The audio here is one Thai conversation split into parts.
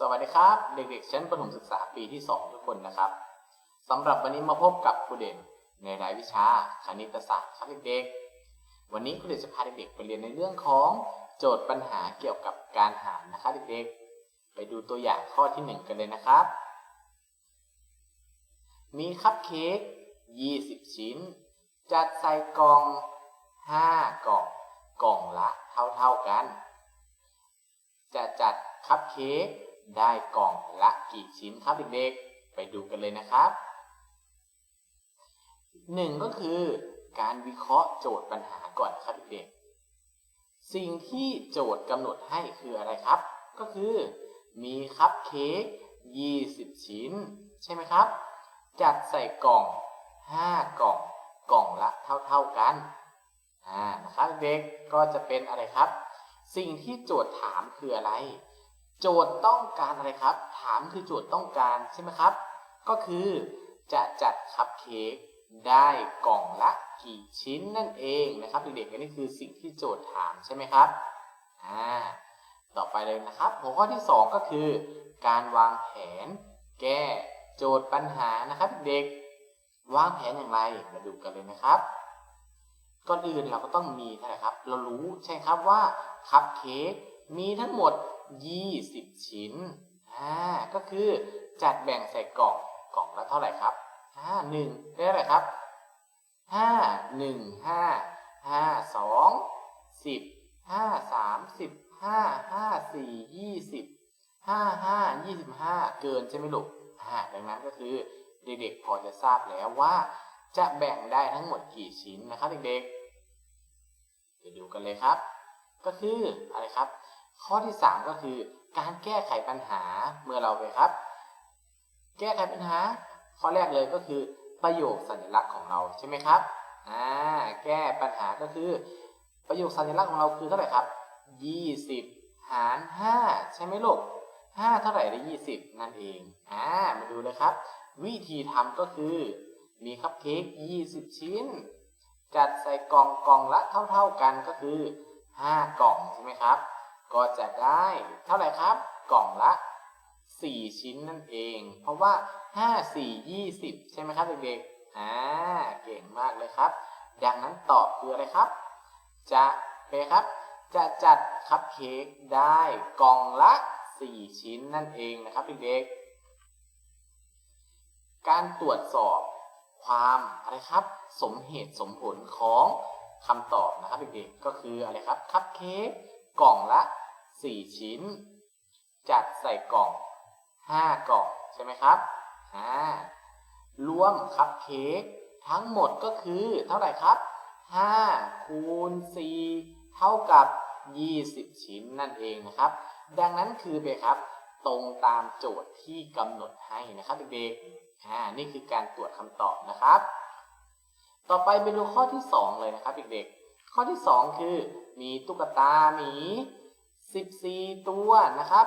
สวัสดีครับ เด็กๆชั้นประถมศึกษาปีที่ 2 ทุกคนนะครับสำหรับวันนี้มาพบกับครูเด่นในรายวิชาคณิตศาสตร์ครับเด็กๆ วันนี้ครูเด่นจะพาเด็กๆไปเรียนในเรื่องของโจทย์ปัญหาเกี่ยวกับการหารนะครับเด็กๆ ไปดูตัวอย่างข้อที่ 1 กันเลยนะครับ มีคัพเค้ก20 ชิ้น จัดใส่กล่อง 5 กล่อง กล่องละเท่าๆกัน จะจัดคัพเค้ก ได้กล่องละกี่ชิ้นครับเด็กๆ ไปดูกันเลยนะครับหนึ่งก็คือการวิเคราะห์โจทย์ปัญหาก่อนครับเด็กๆ สิ่งที่โจทย์กำหนดให้คืออะไรครับ ก็คือ มีคัพเค้ก20 ชิ้น ใช่ไหมครับ จัดใส่กล่อง 5 กล่อง กล่องละเท่าๆกันอ่านะครับเด็กก็จะเป็นอะไรครับ สิ่งที่โจทย์ถามคืออะไร โจทย์ต้องการอะไรครับ ถามคือโจทย์ต้องการใช่ไหมครับ ก็คือจะจัดคัพเค้กได้กล่องละกี่ชิ้นนั่นเองนะครับเด็กๆอันนี้คือสิ่งที่โจทย์ถามใช่ไหมครับอ่าต่อไปเลยนะครับ หัวข้อที่ 2 ก็คือ การวางแผน แก้โจทย์ปัญหานะครับ เด็กวางแผนอย่างไรมาดูกันเลยนะครับ ก่อนอื่นเราก็ต้องมีอะไรครับ เรารู้ใช่ครับว่าคัพเค้กมีทั้งหมด 20 ชิ้นอ่าก็คือจัดแบ่งใส่กล่องกล่องละเท่าไหร่ครับห้าหนึ่งได้เท่าไหร่ครับห้าหนึ่งห้าห้าสองสิบห้าสามสิบห้าห้าสี่ยี่สิบห้าห้ายี่สิบห้าเกินใช่ไหมลูกอ่าดังนั้นก็คือเด็กๆพอจะทราบแล้วว่า จะแบ่งได้ทั้งหมดกี่ชิ้นนะครับเด็กๆไปดูกันเลยครับ ก็คืออะไรครับ ข้อที่ 3 ก็คือการแก้ไขปัญหาเมื่อเราไปครับ แก้ไขปัญหา ข้อแรกเลยก็คือประโยคสัญลักษณ์ของเราใช่ไหมครับอ่าแก้ปัญหาก็คือ ประโยคสัญลักษณ์ของเราคือเท่าไหร่ครับ 20 หาร 5 ใช่ไหมลูก5เท่าไหร่ได้ 20 นั่นเองอ่ามาดูเลยครับ วิธีทำก็คือมีคัพเค้ก 20 ชิ้น จัดใส่กล่องกล่องละเท่า ๆกันก็คือ 5 กล่องใช่ไหมครับ ก็จะได้เท่าไหร่ครับ กล่องละ 4 ชิ้นนั่นเอง เพราะว่า 5 4 20 ใช่ไหมครับเด็กๆอ่าเก่งมากเลยครับ ดังนั้นตอบคืออะไรครับ จะเป็นครับ จะจัดคัพเค้กได้กล่องละ 4 ชิ้นนั่นเองนะครับเด็กๆการตรวจสอบความอะไรครับ สมเหตุสมผลของคำตอบนะครับเด็กๆก็คืออะไรครับคัพเค้ก กล่องละ 4 ชิ้น จัดใส่กล่อง 5 กล่อง ใช่ไหมครับอ่ารวมคัพเค้กทั้งหมดก็คือ เท่าไหร่ครับ 5 คูณ 4 เท่ากับ 20 ชิ้นนั่นเองนะครับ ดังนั้นคือไปครับ ตรงตามโจทย์ที่กำหนดให้นะครับเด็กๆอ่านี่คือการตรวจคำตอบนะครับ ต่อไปไปดูข้อที่ 2 เลยนะครับเด็กๆ ข้อที่ 2 คือ มีตุ๊กตาหมี 14 ตัวนะครับ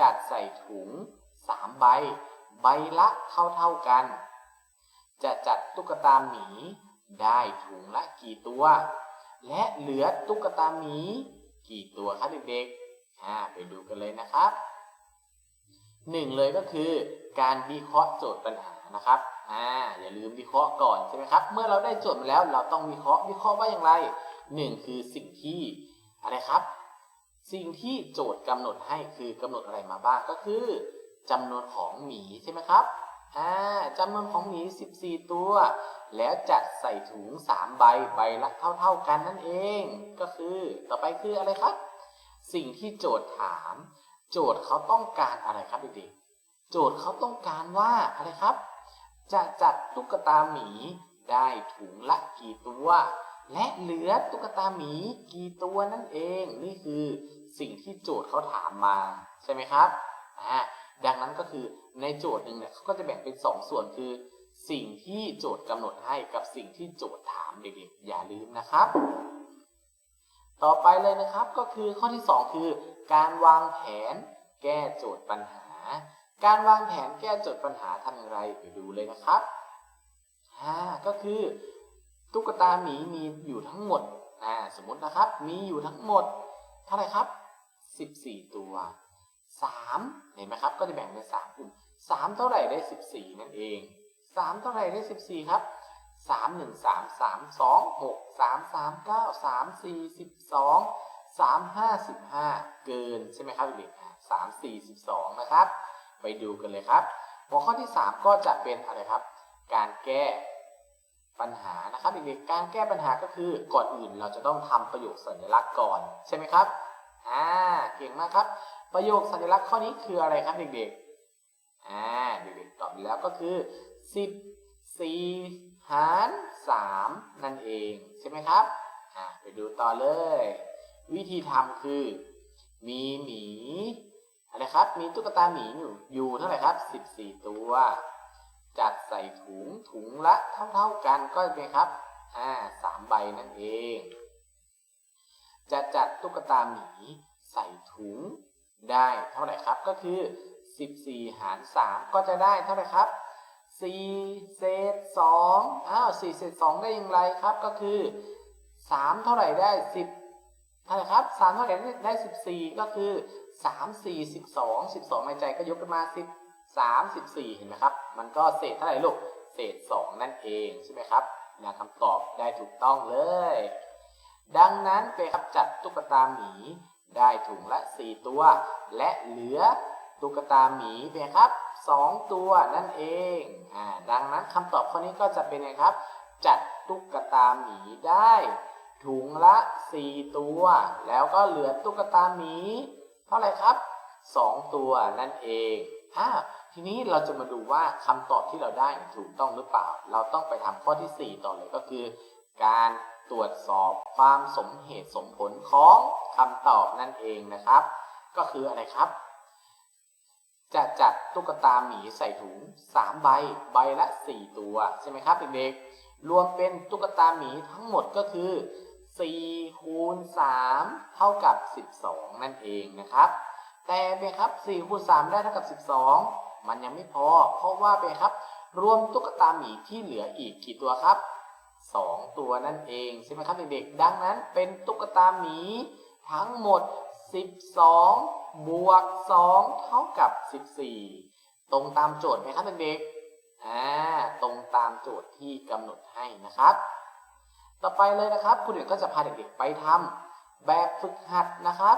จัดใส่ถุง 3 ใบ ใบละเท่าๆกัน จะจัดตุ๊กตาหมีได้ถุงละกี่ตัว และเหลือตุ๊กตาหมีกี่ตัวครับเด็กๆไปดูกันเลยนะครับหนึ่งเลยก็คือการวิเคราะห์โจทย์ปัญหานะครับ อ่า อย่าลืมวิเคราะห์ก่อนใช่ไหมครับ เมื่อเราได้โจทย์มาแล้ว เราต้องวิเคราะห์ วิเคราะห์ว่าอย่างไร หนึ่งคือสิ่งที่อะไรครับ สิ่งที่โจทย์กำหนดให้คือกำหนดอะไรมาบ้างก็คือจำนวนของหมีใช่ไหมครับอ่าจำนวนของหมี 14 ตัว แล้วจัดใส่ถุง 3 ใบใบละเท่า ๆกันนั่นเอง ก็คือต่อไปคืออะไรครับ สิ่งที่โจทย์ถาม โจทย์เขาต้องการอะไรครับเด็กๆโจทย์เขาต้องการว่าอะไรครับ จะจัดตุ๊กตาหมีได้ถุงละกี่ตัว และเหลือตุ๊กตาหมีกี่ตัวนั่นเอง นี่คือสิ่งที่โจทย์เขาถามมาใช่ไหมครับอ่าดังนั้นก็คือในโจทย์หนึ่งเนี่ยเขาก็จะแบ่งเป็น2ส่วนคือ สิ่งที่โจทย์กำหนดให้กับสิ่งที่โจทย์ถามเด็กๆอย่าลืมนะครับ ต่อไปเลยนะครับก็คือข้อที่ 2 คือ การวางแผนแก้โจทย์ปัญหา การวางแผนแก้โจทย์ปัญหาทำอย่างไรไปดูเลยนะครับอ่าก็คือ ตุ๊กตาหมีมีอยู่ทั้งหมดอ่าสมมตินะครับ มีอยู่ทั้งหมด เท่าไหร่ครับ 14 ตัว 3 เห็นไหมครับ ก็จะแบ่งเป็น 3 กลุ่ม 3 เท่าไหร่ได้ 14 นั่นเอง 3 เท่าไหร่ได้ 14 ครับ 3 1 3 3 2 6 3 3 9 3 4 12 3 5 15 เกินใช่ไหมครับเด็กๆ3 4 12นะครับ ไปดูกันเลยครับ หัวข้อที่ 3 ก็จะเป็นอะไรครับ การแก้ ปัญหานะครับเด็กๆการแก้ปัญหาก็คือก่อนอื่นเราจะต้องทำประโยคสัญลักษณ์ก่อน ใช่ไหมครับอ่าเก่งมากครับ ประโยคสัญลักษณ์ข้อนี้คืออะไรครับเด็กๆอ่าเด็กๆตอบแล้วก็คือ 10 4 หาร 3 นั่นเองใช่ไหมครับอ่าไปดูต่อเลย วิธีทำคือ มีหมีอะไรครับมีตุ๊กตาหมีอยู่อยู่เท่าไหร่ครับ 14 ตัว จัดใส่ถุงถุงละเท่าๆกันก็เป็นครับอ่าสามใบนั่นเอง จะจัดตุ๊กตาหมีใส่ถุงได้เท่าไหร่ครับก็คือ 14 หาร 3 ก็จะได้เท่าไหร่ครับ 4 เศษ 2 อ้าว 4 เศษ 2 ได้อย่างไรครับก็คือ 3 เท่าไหร่ได้ 10 เท่าไหร่ครับ 3 เท่าไหร่ได้ 14 ก็คือ 3 4 12 12 ในใจก็ยกขึ้นมา 10 3 14 เห็นไหมครับ มันก็เศษเท่าไหร่ลูก เศษ 2 นั่นเองใช่ไหมครับนะคำตอบได้ถูกต้องเลย ดังนั้นไปครับจัดตุ๊กตาหมีได้ถุงละ 4 ตัว และเหลือตุ๊กตาหมีไปครับ 2 ตัวนั่นเองอ่าดังนั้นคำตอบข้อนี้ก็จะเป็นไงครับ จัดตุ๊กตาหมีได้ ถุงละ 4 ตัว แล้วก็เหลือตุ๊กตาหมี เท่าไหร่ครับ 2 ตัวนั่นเองอ่า ทีนี้เราจะมาดูว่าคำตอบที่เราได้ถูกต้องหรือเปล่า เราต้องไปทำข้อที่ 4 ต่อเลยก็คือ การตรวจสอบความสมเหตุสมผลของคำตอบนั่นเองนะครับ ก็คืออะไรครับ จะจัดตุ๊กตาหมีใส่ถุง 3 ใบ ใบละ 4 ตัวใช่ไหมครับเด็กๆรวมเป็นตุ๊กตาหมีทั้งหมดก็คือ4คูณ3เท่ากับ 12 นั่นเองนะครับ แต่เป็นครับ4คูณ3ได้เท่ากับ 12 มันยังไม่พอ เพราะว่าเป็นครับ รวมตุ๊กตาหมีที่เหลืออีกกี่ตัวครับ 2 ตัวนั่นเองใช่ไหมครับเด็กๆ ดังนั้นเป็นตุ๊กตาหมีทั้งหมด 12 บวก 2 เท่ากับ 14 ตรงตามโจทย์ไหมครับเด็กๆ อ่า ตรงตามโจทย์ที่กำหนดให้นะครับ ต่อไปเลยนะครับคุณเด็กก็จะพาเด็กๆไปทำแบบฝึกหัดนะครับ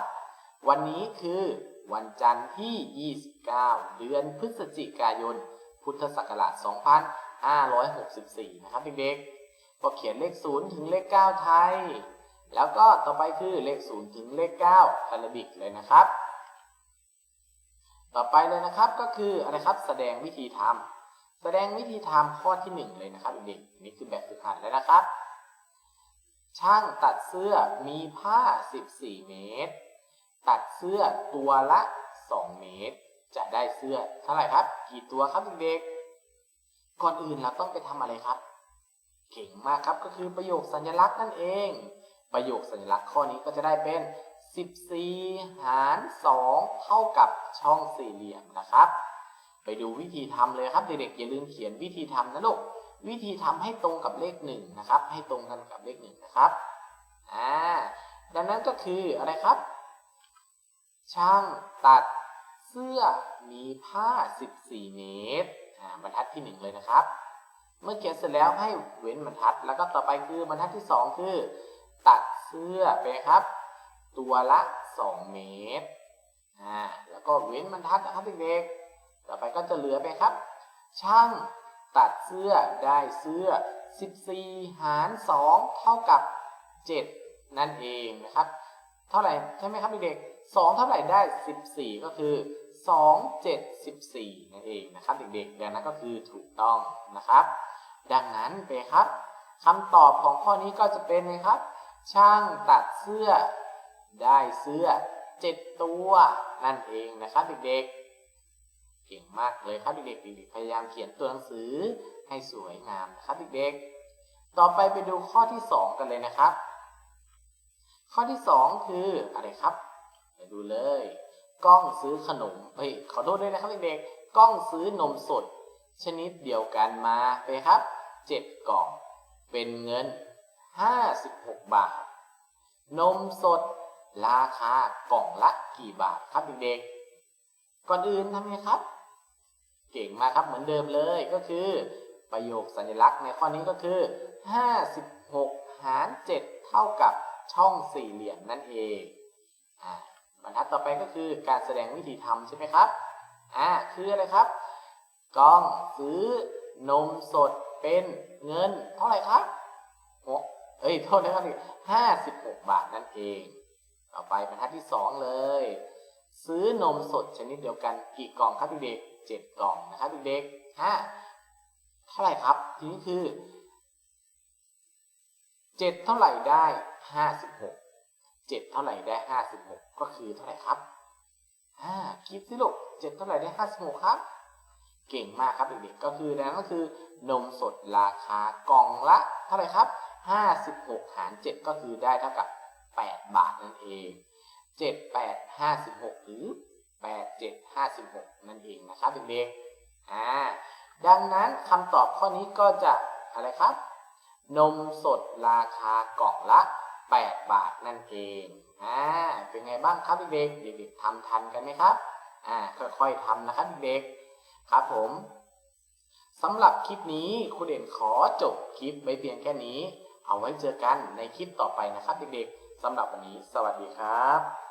วันนี้คือ วันจันทร์ที่ 29 เดือนพฤศจิกายน พุทธศักราช 2564 นะครับเด็กๆ ก็เขียนเลข 0 ถึงเลข 9 ไทย แล้วก็ต่อไปคือเลข 0 ถึงเลข 9อาราบิกเลยนะครับ ต่อไปเลยนะครับก็คืออะไรครับแสดงวิธีทำแสดงวิธีทำข้อที่ 1 เลยนะครับเด็กๆนี่คือแบบฝึกหัดแล้วนะครับ ช่างตัดเสื้อมีผ้า 14 เมตร ตัดเสื้อตัวละ 2 เมตร จะได้เสื้อเท่าไหร่ครับ กี่ตัวครับเด็กๆก่อนอื่นเราต้องไปทำอะไรครับ เก่งมากครับก็คือประโยคสัญลักษณ์นั่นเอง ประโยคสัญลักษณ์ข้อนี้ก็จะได้เป็น 14 หาร 2 เท่ากับช่องสี่เหลี่ยมนะครับ ไปดูวิธีทำเลยครับเด็กๆอย่าลืมเขียนวิธีทำนะลูกวิธีทำให้ตรงกับเลขหนึ่งนะครับ ให้ตรงกันกับเลขหนึ่งนะครับ อ่า ดังนั้นก็คืออะไรครับ ช่างตัดเสื้อมีผ้า 14 เมตรอ่าบรรทัดที่ 1 เลยนะครับ เมื่อเขียนเสร็จแล้วให้เว้นบรรทัด แล้วก็ต่อไปคือบรรทัดที่ 2 คือ ตัดเสื้อไปครับ ตัวละ 2 เมตรอ่าแล้วก็เว้นบรรทัดนะครับเด็กๆต่อไปก็จะเหลือไปครับ ช่างตัดเสื้อได้เสื้อ 14 หาร 2 เท่ากับ 7 นั่นเองนะครับ เท่าไหร่ใช่ไหมครับเด็กๆ 2 เท่าไหร่ได้ 14 ก็คือ 2 7 14 นั่นเองนะครับเด็กๆดังนั้นก็คือถูกต้องนะครับ ดังนั้นไปครับคำตอบของข้อนี้ก็จะเป็นนะครับ ช่างตัดเสื้อได้เสื้อ 7 ตัวนั่นเองนะครับเด็กๆ เก่งมากเลยครับเด็กๆเด็กๆพยายามเขียนตัวหนังสือให้สวยงามนะครับเด็กๆ ต่อไปไปดูข้อที่ 2 กันเลยนะครับ ข้อที่ 2 คืออะไรครับ ไปดูเลย กล้องซื้อขนมเฮ้ยขอโทษด้วยนะครับเด็กๆกล้องซื้อนมสด ชนิดเดียวกันมาไปครับ7กล่อง เป็นเงิน 56 บาท นมสด ราคากล่องละกี่บาทครับเด็กๆก่อนอื่นทำไงครับ เก่งมากครับเหมือนเดิมเลยก็คือ ประโยคสัญลักษณ์ในข้อนี้ก็คือ 56 หาร 7 เท่ากับช่องสี่เหลี่ยมนั่นเอง อ่า รรทัดต่อไปก็คือการแสดงวิธีทำใช่ไหมครับ อ่า คืออะไรครับกล้องซื้อนมสดเป็นเงินเท่าไหร่ครับหกเอ้ย โทษนะครับห้าสิบหกบาทนั่นเอง ต่อไปบรรทัดที่สองเลย ซื้อนมสดชนิดเดียวกันกี่กล่องครับเด็กเจ็ดกล่องนะครับเด็กห้าเท่าไหร่ครับ ทีนี้คือเจ็ดเท่าไหร่ได้ห้าสิบหก เจ็ดเท่าไหร่ได้ห้าสิบหกก็คือเท่าไหร่ครับอ่าคิดสิลูกเจ็ดเท่าไหร่ได้ห้าสิบหกครับ เก่งมากครับเด็กๆก็คือนั่นก็คือนมสดราคากล่องละเท่าไหร่ครับห้าสิบหกหารเจ็ดก็คือได้เท่ากับแปดบาทนั่นเองเจ็ดแปดห้าสิบหกหรือแปดเจ็ดห้าสิบหกนั่นเองนะครับเด็กๆอ่าดังนั้นคำตอบข้อนี้ก็จะอะไรครับ นมสดราคากล่องละ 8 บาทนั่นเองอ่าเป็นไงบ้างครับเด็กๆเด็กๆทำทันกันไหมครับอ่าค่อยๆทำนะครับเด็กครับผมสำหรับคลิปนี้ครูเด่นขอจบคลิปไว้เพียงแค่นี้ เอาไว้เจอกันในคลิปต่อไปนะครับเด็กๆสำหรับวันนี้ สวัสดีครับ